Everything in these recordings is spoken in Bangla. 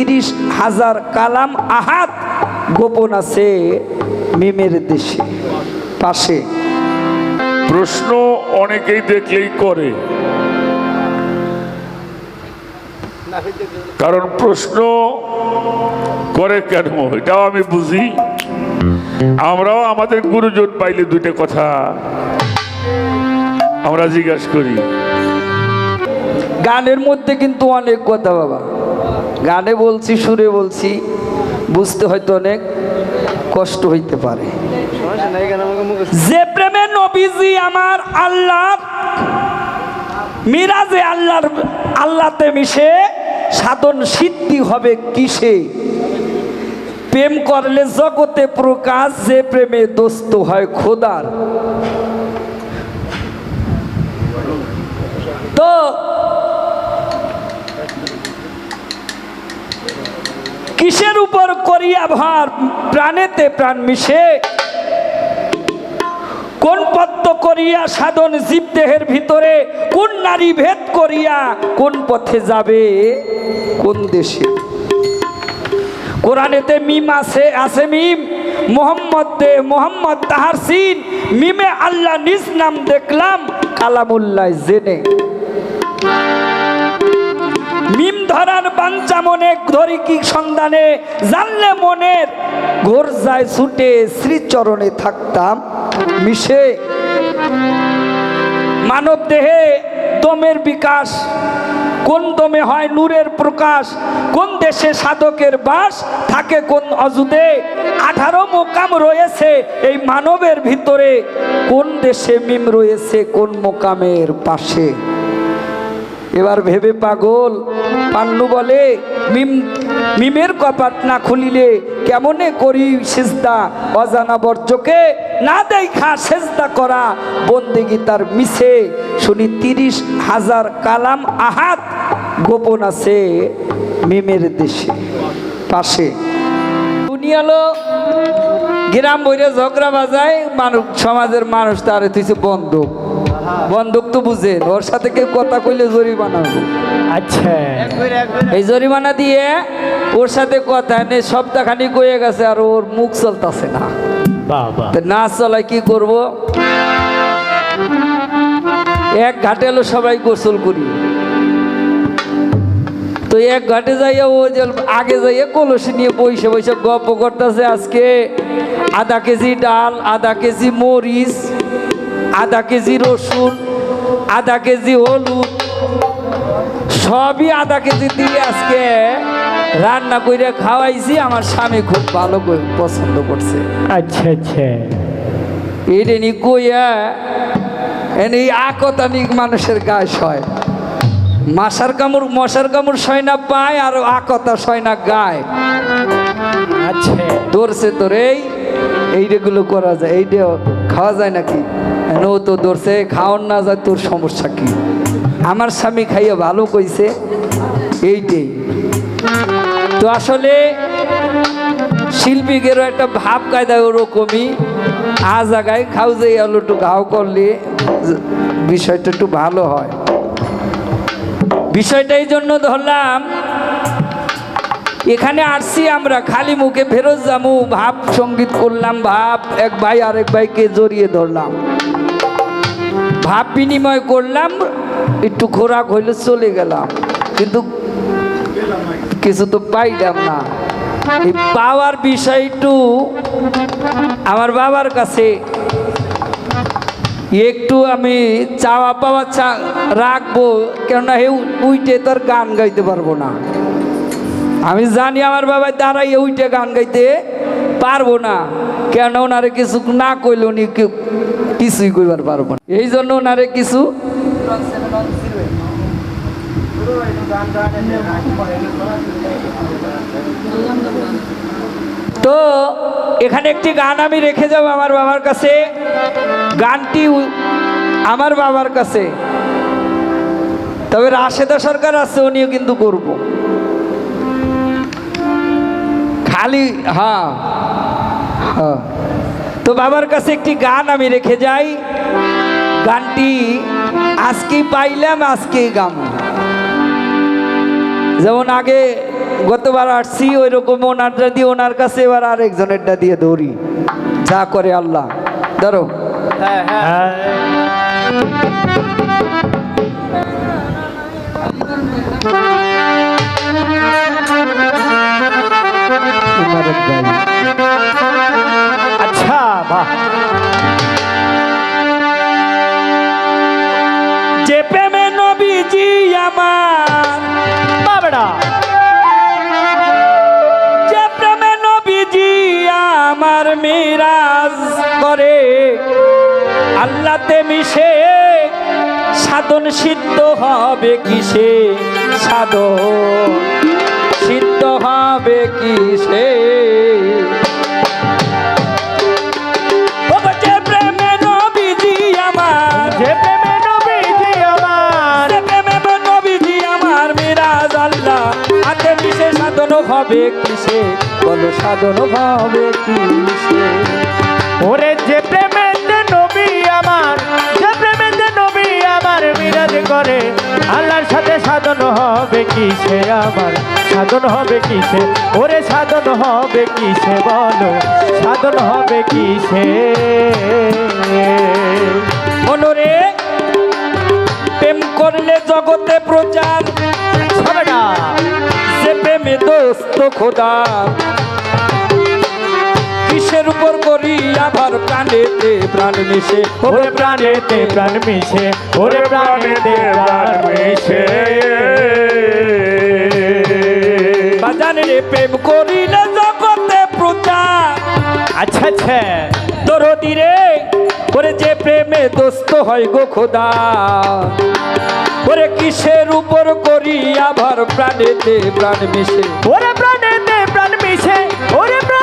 তিরিশ হাজার কালাম আহাত গোপন আছে মিমের দেশে পাশে। প্রশ্ন অনেকেই দেখলেই করে। কারণ প্রশ্ন করে কেন? এটাও আমি বুঝি। আমরাও আমাদের গুরুজন পাইলে দুইটা কথা আমরা জিজ্ঞাসা করি। গানের মধ্যে কিন্তু অনেক কথা বাবা। গানে বলছি, সুরে বলছি, বুঝতে হয়তো অনেক কষ্ট হইতে পারে। যে প্রেমে নবীজি আমার আল্লাহ, মিরাজে আল্লাহর, আল্লাহতে মিশে, সাধন সিদ্ধি হবে কিসে? প্রেম করলে জগতে প্রকাশ, যে প্রেমে দোস্ত হয় খোদার। তো কিসের উপর করিয়া ভার? প্রাণেতে প্রাণ মিশে। কোন পদ্ম করিয়া সাধন জীব দেহের ভিতরে? কোন নারী ভেদ করিয়া কোন পথে যাবে? কোন দেশে? কোরআনেতে মিম আছে আছে মিম। মোহাম্মদ দে, মোহাম্মদ তাহার সিন। মিমে আল্লাহ নিজ নাম দেখলাম, কালামুল্লাহ জেনে। মিম ধরার বাঞ্চা মনে ধরি কি সন্ধানে, জানলে মনের ঘোর যায় ছুটে শ্রীচরণে থাকতাম মিশে। মানব দেহে দমের বিকাশ, কোন দমে হয় নূরের প্রকাশ, কোন দেশে সাধকের বাস, থাকে কোন অজুদে আঠারো মোকাম রয়েছে এই মানবের ভিতরে, কোন দেশে মিম রয়েছে, কোন মোকামের পাশে। এবার ভেবে পাগল। পান্নু বলে, মিম, মিমের কপাট না খুলিলে কেমনে করি সেজদা? অজানা বর্জকে না দেখা সেজদা করা। বন্দেগি তার মিশে শুনি তিরিশ হাজার কালাম আহাত গোপন আছে মিমের দেশে, পাশে। দুনিয়ালো গ্রাম বইরে ঝগড়া বাজায় মানুষ সমাজের মানুষ তার তুইছে বন্ধুক বন্ধুক তো বুঝেন ওর সাথে কেউ কথা কইলে জরিমানা। আচ্ছা। এই জরিমানা দিয়ে ওর সাথে কথা নেই সপ্তাহখানি কয়ে গেছে আর ওর মুখ চলতেছে না। না চলায় কি করব? এক ঘাটে এলো সবাই গোসল করি। তো এক ঘাটে যাইয়া ও যে আগে যাইয়া কলসি নিয়ে বসে বসে গল্প করতেছে আজকে আধা কেজি ডাল আধা কেজি মরিচ আধা কেজি রসুন আধা কেজি হলুদ সবই আধা কেজি দিয়ে আজকে রান্না করে খাওয়াইছি। আমার স্বামী খুব ভালো করে পছন্দ করছে। আচ্ছা আচ্ছা। এটা নি কইয়া এনে আকতানিক মানুষের গায়ে সয় মাসার কামড় মশার কামড় সয় না পায় আর আকতা সয় না গায়। আচ্ছা। ধরছে তোর এই এইগুলো করা যায় এইটা খাওয়া যায় নাকি? ও তো ধরছে খাওয়ান না যায়, তোর সমস্যা কি? আমার স্বামী খাইয়া ভালো কইছে, এইটাই। তো আসলে শিল্পীদেরও একটা ভাব কায়দা ওরকমই। আ জায়গায় খাও যে আলু একটু ঘাও করলে বিষয়টা একটু ভালো হয়। বিষয়টা এই জন্য ধরলাম এখানে আসছি আমরা, খালি মুখে ফেরত যাব ভাব সংগীত করলাম, ভাব এক ভাই আরেক ভাইকে জড়িয়ে ধরলাম। ভাব বিনিময় করলাম, একটু খোরাক হইলে চলে গেলাম। কিন্তু কিছু তো পাইলাম না। এই পাওয়ার বিষয় একটু আমার বাবার কাছে। একটু আমি চাওয়া পাওয়া চা রাখব, কেননা হে উইটে তোর গান গাইতে পারব না। আমি জানি আমার বাবা দাঁড়াই উইটে গান গাইতে পারব না। কেন ওনারে কিছু না কইলে উনি কিছুই কইবার পারব না। এই জন্য ওনারে কিছু তো এখানে একটি গান আমি রেখে যাব আমার বাবার কাছে। গানটি আমার বাবার কাছে। তবে রাশেদা সরকার আছে, উনিও কিন্তু করব। খালি হ্যাঁ। হ্যাঁ। তো বাবার কাছে একটি গান আমি রেখে যাই। গানটি আজকে পাইলাম আজকেই গাম। যেমন আগে গতবার আসছি ওই রকম ওনারটা দিয়ে ওনার কাছে এবার আরেকজনেরটা দিয়ে দৌড়ি যা করে আল্লাহ। ধরো। হ্যাঁ। হ্যাঁ। আচ্ছা বাহ। যে প্রেমে নবীজি বাবড়া যে প্রেমে নবীজি আমার মিরাজ করে আল্লাহতে মিশে সাধন সিদ্ধ হবে কিসে? সাধন সিদ্ধ হবে কিসে? হবে কিসে? বলো সাধন হবে কিসে? ওরে যে প্রেমেতে নবী আমার, যে প্রেমেতে নবী আমার মিরাজ করে, আল্লাহর সাথে সাধন হবে কিসে আমার? সাধন হবে কিসে? ওরে সাধন হবে কিসে বলো? সাধন হবে কিসে? মনোরে, প্রেম করলে জগতে প্রচার হবে প্রেমে খোদা। কিসের উপর করি আবার প্রাণেতে প্রাণ মিশে? ওরে প্রাণেতে প্রাণ মিশে ওরে প্রাণেতে প্রাণ মিশে। বাজারে প্রেম করিলে জগতে প্রচার। আচ্ছা আচ্ছা। দরদি রে ওরে যে প্রেমে দোস্ত হয় গো খোদা, ওরে কিসের উপর করি আবার প্রাণেতে প্রাণ মিশে? ওরে প্রাণেতে প্রাণ মিশে, ওরে প্রাণ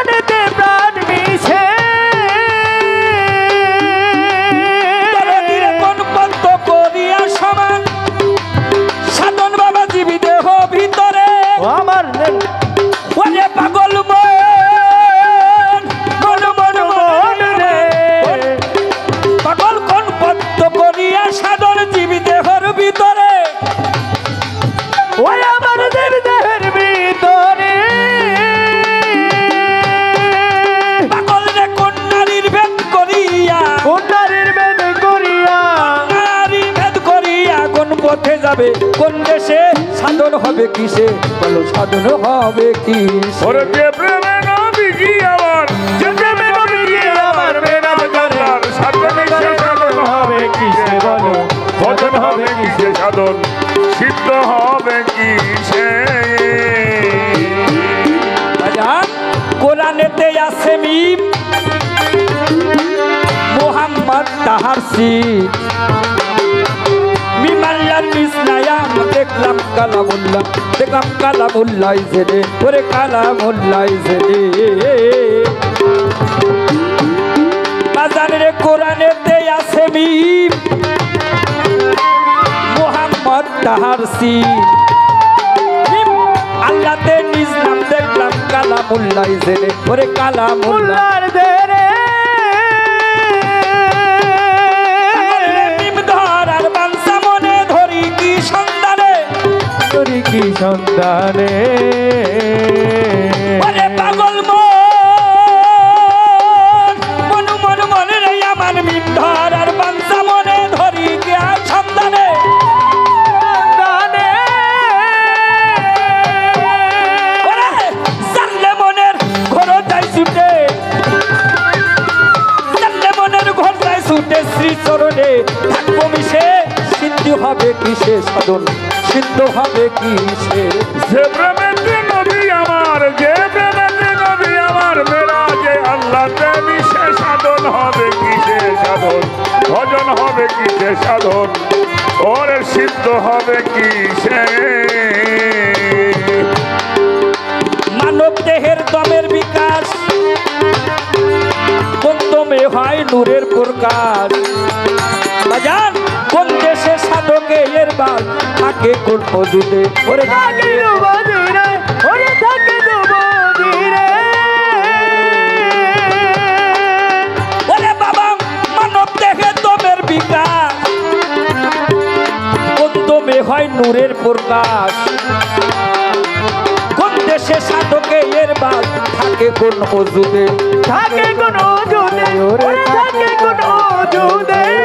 হবে কিসে বলো? ভজন হবে কিসে সাধন? সিদ্ধ হবে কিসে? কোরআনেতে আছে মিম। মোহাম্মদ তাহার সিন মিমাল্লার মিসনায়াম দেখলাম কালামুল্লাহ। দেখলাম কালামুল্লাহ জেনে ওরে মোহাম্মদ তাহার নিজ নাম দেখলাম কালামুল্লাহ জেনে। ওরে কালামুল্লাহ। উল্লার দেরে ধরার বাংসা মনে ধরি কি সন্ধানে তোরি কি সন্তানে? শ্রী চরণে থাকব মিশে। কিসে সাধন? সিদ্ধ হবে কিসে? যে প্রেমেতে নবী আমার, যে প্রেমেতে নবী আমার, মেরাজে আল্লাহতে মিশে সাধন হবে কিসে সাধন? ভজন হবে কিসে সাধন? ওরে সিদ্ধ হবে কিসে? হয় নূরের প্রকাশ। বাজান কোন দেশে সাধকে এর বাল থাকে কোন মজুদে ওরে থাকে ওরে থাকে হয় নূরের প্রকাশ? কোন দেশে থাকে কোন অজুদে থাকে কোন ওরে থাকে কোন অজুদে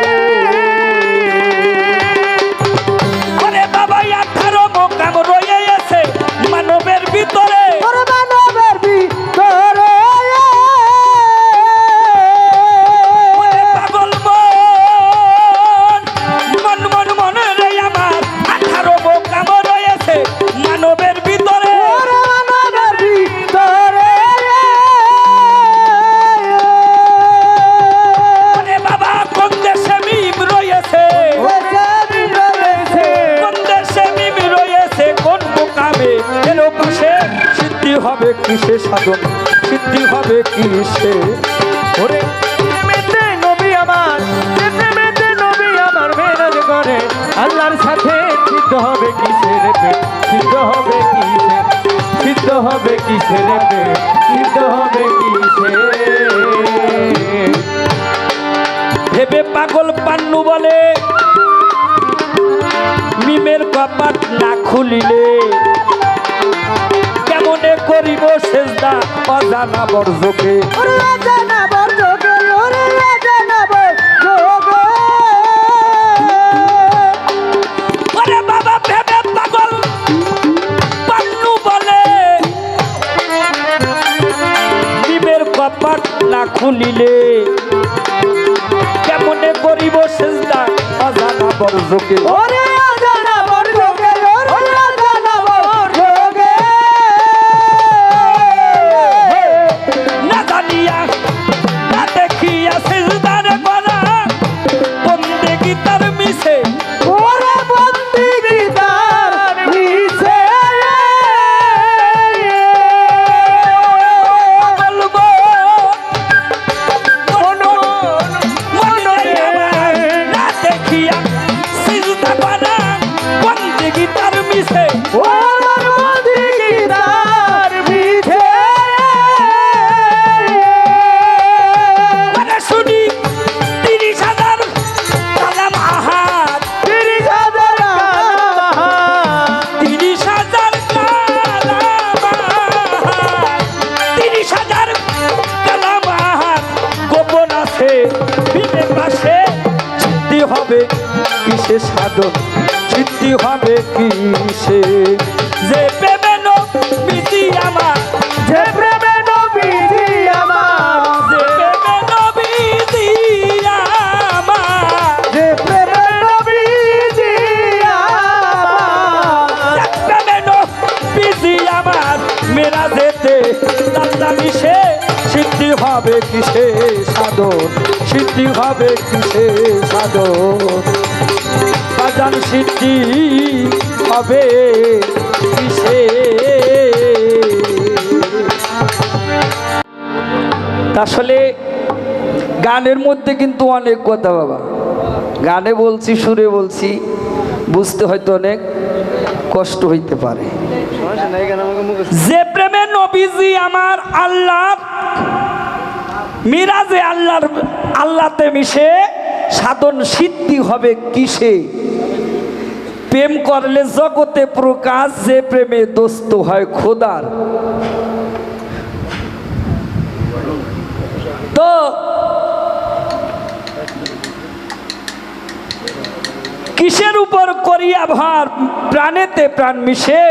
হবে ভেবে পাগল পান্নু বলে, মিমের কপাট না খুলিলে কেমনে করিব সেজদা অজানা বর্জকে? ওরে খুলিলে কেমনে করিব সেজদা? অজানা বর্জকে ওরে সাধন সিদ্ধি হবে কিসে যে প্রেমে নবীজি আমার। যে প্রেমে নবীজি আমার। যে প্রেমে নবীজি আমার। যে প্রেমে নবীজি আমার। মেরা যেতে সিদ্ধি হবে কিসে সাধন সিদ্ধি হবে কিসে সাধন বাজান সিদ্ধি হবে কিসে আসলে গানের মধ্যে কিন্তু অনেক কথা বাবা। গানে বলছি, সুরে বলছি, বুঝতে হয়তো অনেক কষ্ট হইতে পারে। যে প্রেমে নবীজি আমার আল্লাহ মিরাজে আল্লাহর আল্লাহতে মিশে, সাধন সিদ্ধি হবে কিসে? প্রেম করলে জগতে প্রকাশ, যে প্রেমে দোস্ত হয় খোদার। তো, কিসের উপর করিয়া ভার? প্রাণেতে প্রাণ মিশে।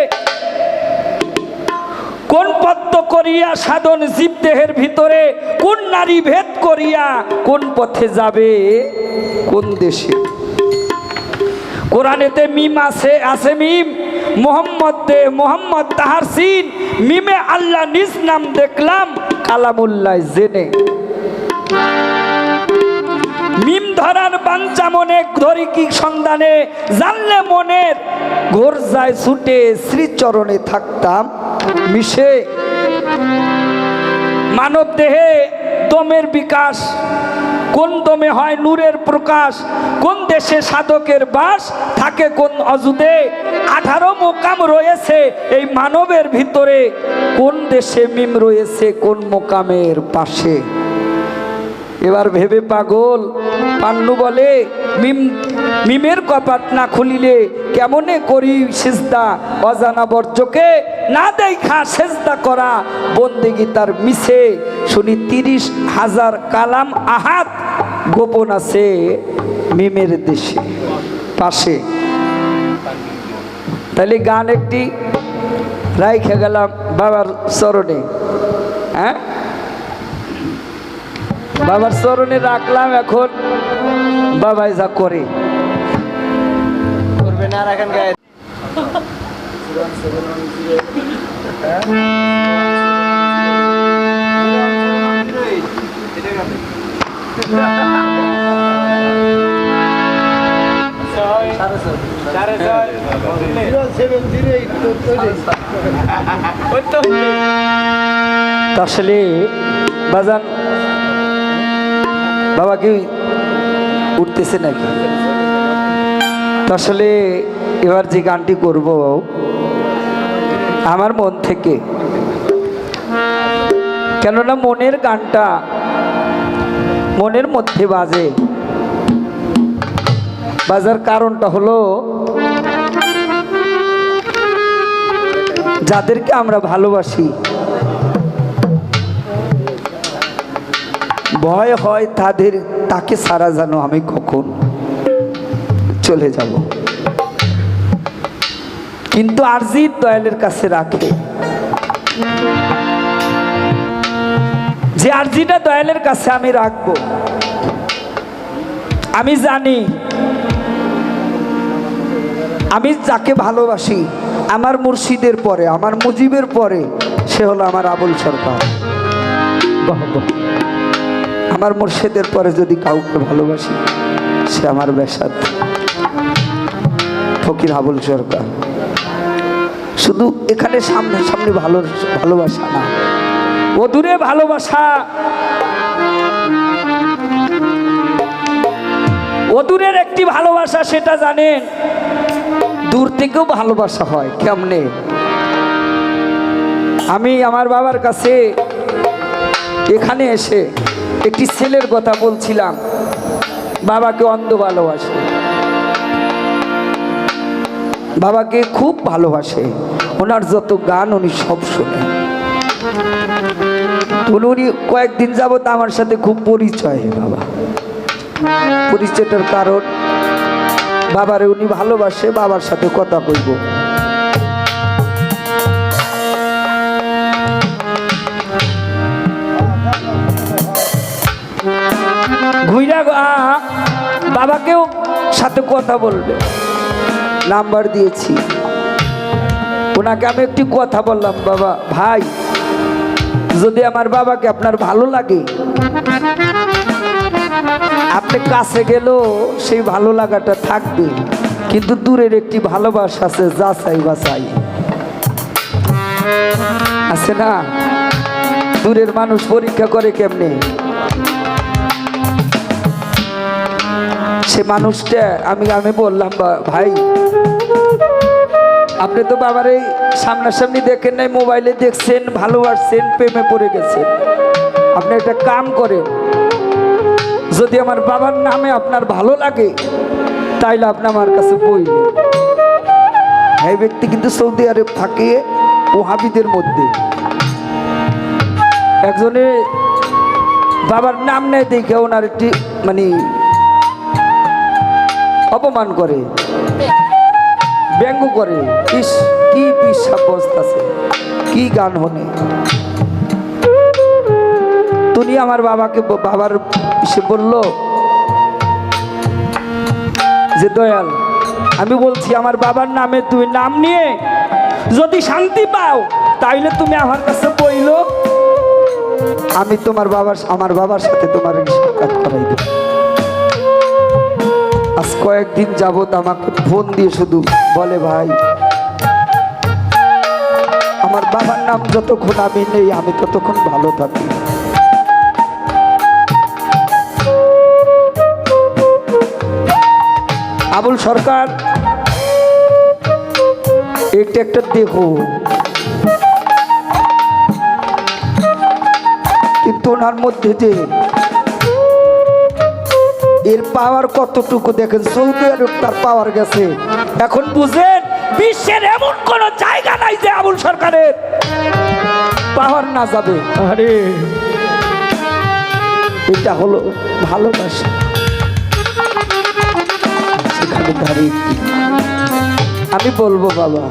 কোন পদ্ম করিয়া সাধন জীব দেহের ভিতরে? কোন নারী ভেদ করিয়া কোন পথে যাবে? কোন দেশে কোরআনেতে মিম আছে আছে মিম। মোহাম্মদ দে মোহাম্মদ তাহার সিন। মিমে আল্লাহ নিজ নাম দেখলাম, কালামুল্লাহ জেনে। মিম ধরার বাঞ্চা মনে, ধরি কি সন্ধানে। জানলে মনের ঘোর যায় ছুটে শ্রীচরণে থাকতাম, মিশে। মানব দেহে দমের বিকাশ? কোন দমে হয় নূরের প্রকাশ? কোন দেশে সাধকের বাস থাকে কোন অজুদে আঠারো মোকাম রয়েছে এই মানবের ভিতরে। কোন দেশে মিম রয়েছে, কোন মোকামের পাশে? এবার ভেবে পাগল। পান্নু বলে, মিম, মিমের কপাট না খুলিলে কেমনে করি সিজদা, অজানা বর্জকে না দেখা সেজদা করা, বন্দেগি তার মিছে। শুনি তিরিশ হাজার কালাম আহাত গোপন আছে মিমের দেশে, পাশে। তাহলে গান একটি রাইখে গেলাম বাবার চরণে হ্যাঁ? বাবার চরণে রাখলাম এখন, বাবাই যা করে। করবে না রাখেন গায়ে। আসলে বাজান। বাবা কি উঠতেছে নাকি? আসলে এবার যে গানটি করব আমার মন থেকে। কেননা মনের গানটা মনের মধ্যে বাজে। বাজার কারণটা হলো, যাদেরকে আমরা ভালোবাসি, ভয় হয় তাদের, তাকে সারা জানো আমি কখন চলে যাব। কিন্তু আরজিৎ দয়ালের কাছে রাখে যে আরজিটা দয়ালের কাছে আমি রাখব, আমি জানি, আমি যাকে ভালোবাসি, আমার মুর্শিদের পরে, আমার মুজিবের পরে, সে হলো আমার আবুল সরকার। আমার মুর্শিদের পরে যদি কাউকে ভালোবাসি, সে আমার বেসাদ, ফকির আবুল সরকার শুধু এখানে সামনে সামনে ভালো ভালোবাসা না। ও দূরে ভালোবাসা। অদূরের একটি ভালোবাসা সেটা জানেন? দূর থেকেও ভালোবাসা হয় কেমনে? আমি আমার বাবার কাছে এখানে এসে একটি ছেলের কথা বলছিলাম। বাবাকে অন্ধ ভালোবাসে। বাবাকে খুব ভালোবাসে। ওনার যত গান উনি সব উনি উনি কয়েকদিন যাবত আমার সাথে খুব পরিচয় বাবা। পরিচয়টার কারণ বাবারে উনি ভালোবাসে, বাবার সাথে কথা কইব ঘুইরা বাবাকেও সাথে কথা বলবে। নাম্বার দিয়েছি। ওনাকে আমি একটি কথা বললাম, বাবা, ভাই, যদি আমার বাবাকে আপনার ভালো লাগে, আপনি কাছে গেলেও সেই ভালো লাগাটা থাকবে। কিন্তু দূরের একটি ভালোবাসা আছে, যাচাই বাছাই। আছে না? দূরের মানুষ পরীক্ষা করে কেমনে? সে মানুষটা, আমি আমি বললাম ভাই, আপনি তো বাবার এই সামনাসামনি দেখেন নাই, মোবাইলে দেখছেন, ভালোবাসছেন, প্রেমে পড়ে গেছেন। আপনি একটা কাম করেন, যদি আমার বাবার নামে আপনার ভালো লাগে, তাইলে আপনি আমার কাছে বই এই ব্যক্তি কিন্তু সৌদি আরব থাকে, ওহাবিদের মধ্যে। একজনে বাবার নাম নেয় দেখে ওনার একটি মানে অপমান করে, ব্যঙ্গ করে। ইস, কি বসতেছে কি গান হনে। তুমি আমার বাবাকে, বাবার সে বলল, যে দয়াল, আমি বলছি, আমার বাবার নামে তুই নাম নিয়ে যদি শান্তি পাও, তাইলে তুমি আমার কাছে বইল। আমি তোমার বাবার, আমার বাবার সাথে তোমার সাক্ষাৎ করাই দেব। আজ কয়েকদিন যাবত আমাকে ফোন দিয়ে শুধু বলে, ভাই, আমার বাবার নাম যতক্ষণ আমি নেই, আমি ততক্ষণ ভালো থাকি। আবুল সরকার একটা একটা দেখো। কিন্তু ওনার মধ্যে যে এর পাওয়ার কতটুকু দেখেন? সৌদি আরব তার পাওয়ার গেছে। এখন বুঝেন বিশ্বের এমন কোন জায়গা নাই যে আবুল সরকারের পাওয়ার না যাবে। আরে। এটা হলো ভালোবাসা। সেখানে দাঁড়িয়ে আমি বলব বাবা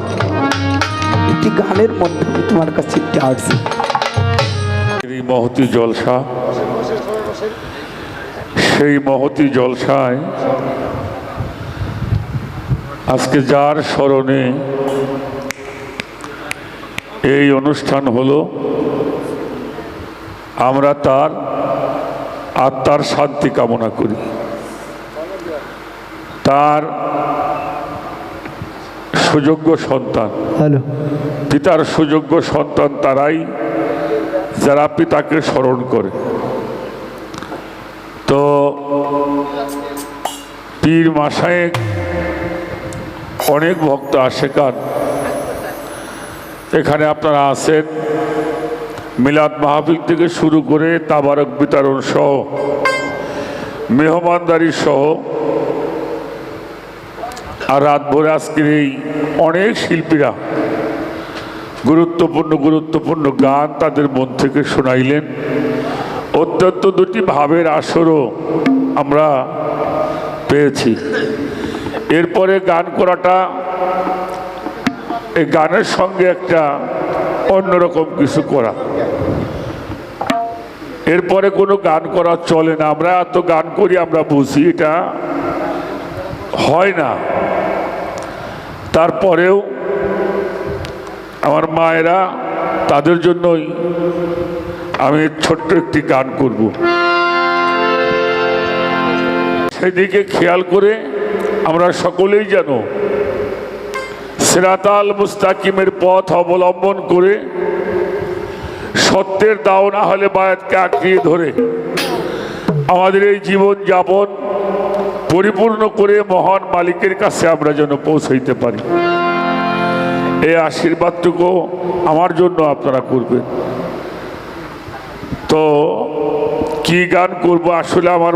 একটি গানের মধ্যে তোমার কাছে একটি আসছি এই মহতি জলসা সেই মহতি জলসায় আজকে যার স্মরণে এই অনুষ্ঠান হলো আমরা তার আত্মার শান্তি কামনা করি। তার সুযোগ্য সন্তান পিতার সুযোগ্য সন্তান তারাই যারা পিতাকে স্মরণ করে। পীর মাসায়েক অনেক ভক্ত আসে কান এখানে আপনারা আছেন। মিলাদ মাহফিল থেকে শুরু করে তাবারক বিতরণ সহ, মেহমানদারি সহ, আর রাত ভোরে আজকের এই অনেক শিল্পীরা গুরুত্বপূর্ণ গুরুত্বপূর্ণ গান তাদের মন থেকে শোনাইলেন। অত্যন্ত দুটি ভাবের আসরও আমরা পেয়েছি। এরপরে গান করাটা, এই গানের সঙ্গে একটা অন্যরকম কিছু করা। এরপরে কোনো গান করা চলে না। আমরা এত গান করি, আমরা বুঝি এটা হয় না। তারপরেও আমার মায়েরা তাদের জন্যই আমি ছোট্ট একটি গান করব। সেদিকে খেয়াল করে আমরা সকলেই যেন সেরাতাল মুস্তাকিমের পথ অবলম্বন করে সত্যের দাও না হলে বায়াতকে আঁকড়িয়ে ধরে আমাদের এই জীবন যাপন পরিপূর্ণ করে মহান মালিকের কাছে আমরা যেন পৌঁছাইতে পারি। এই আশীর্বাদটুকু আমার জন্য আপনারা করবেন। তো কি গান করব? আসলে আমার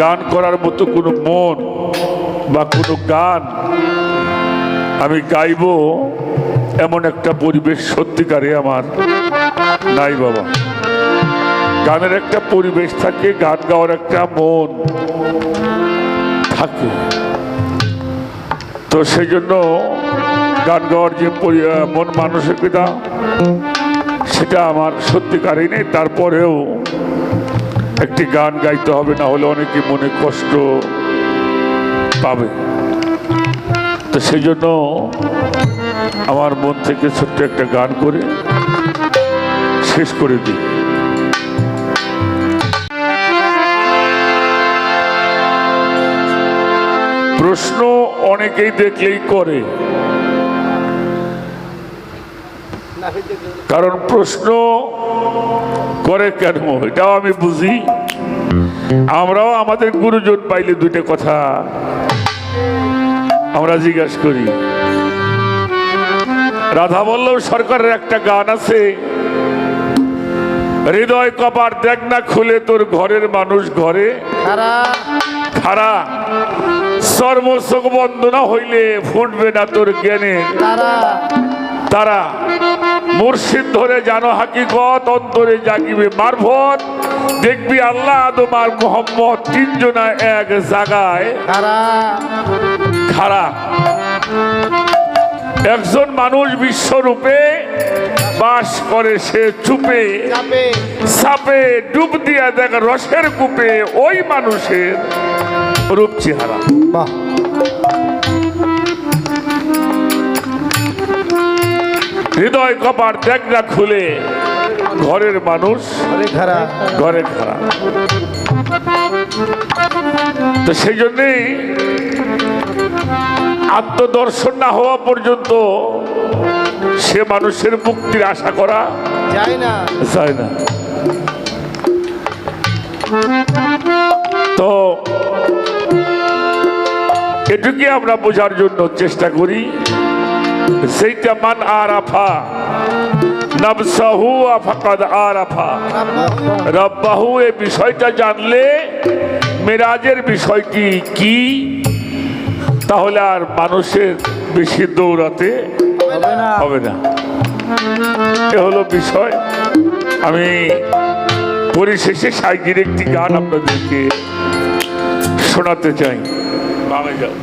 গান করার মতো কোনো মন বা কোনো গান আমি গাইব এমন একটা পরিবেশ সত্যিকারে আমার নাই বাবা। গানের একটা পরিবেশ থাকে, গান গাওয়ার একটা মন থাকে। তো সেই জন্য গান গাওয়ার যে মন মানসিকতা, সেটা আমার সত্যিকারই নেই। তারপরেও একটি গান গাইতে হবে, না হলে অনেকে মনে কষ্ট পাবে। তো সেই জন্য আমার মন থেকে ছোট্ট একটা গান করে শেষ করে দিই। প্রশ্ন অনেকেই দেখলেই করে। কারণ প্রশ্ন করে কেন? এটাও আমি বুঝি। আমরাও আমাদের গুরুজন পাইলে দুইটা কথা আমরা জিজ্ঞাসা করি। রাধা বল্লভ সরকারের একটা গান আছে হৃদয় কপার দেখ না খুলে তোর ঘরের মানুষ ঘরে। খারা। সর্বসুখ বন্দনা হইলে ফুটবে না তোর জ্ঞানে। তারা। মুর্শিদ ধরে জানো হাকিকত অন্তরে জাগিবে মারফত। দেখবি আল্লাহ আদম আর মোহাম্মদ তিনজনা এক জায়গায়। খাড়া। একজন মানুষ বিশ্বরূপে বাস করে সে চুপে। সাপে ডুব দিয়া দেখ রসের কূপে ওই মানুষের রূপ চেহারা। বাহ। হৃদয় কপার দেখ না খুলে ঘরের মানুষ ঘরে খারাপ তো সেই জন্যেই আত্মদর্শন না হওয়া পর্যন্ত সে মানুষের মুক্তির আশা করা যায় না। যায় না। তো এটুকুই আমরা বোঝার জন্য চেষ্টা করি। সেইটা মান আরাফা নবসাহু আফাকাদ আরাফা রব্বাহু এই বিষয়টা জানলে মেরাজের বিষয়টি কি? তাহলে আর মানুষের বেশি দৌড়াতে হবে না। এ হলো বিষয়। আমি পরিশেষে সাইকির একটি গান আপনাদেরকে শোনাতে চাই। বামে যাও।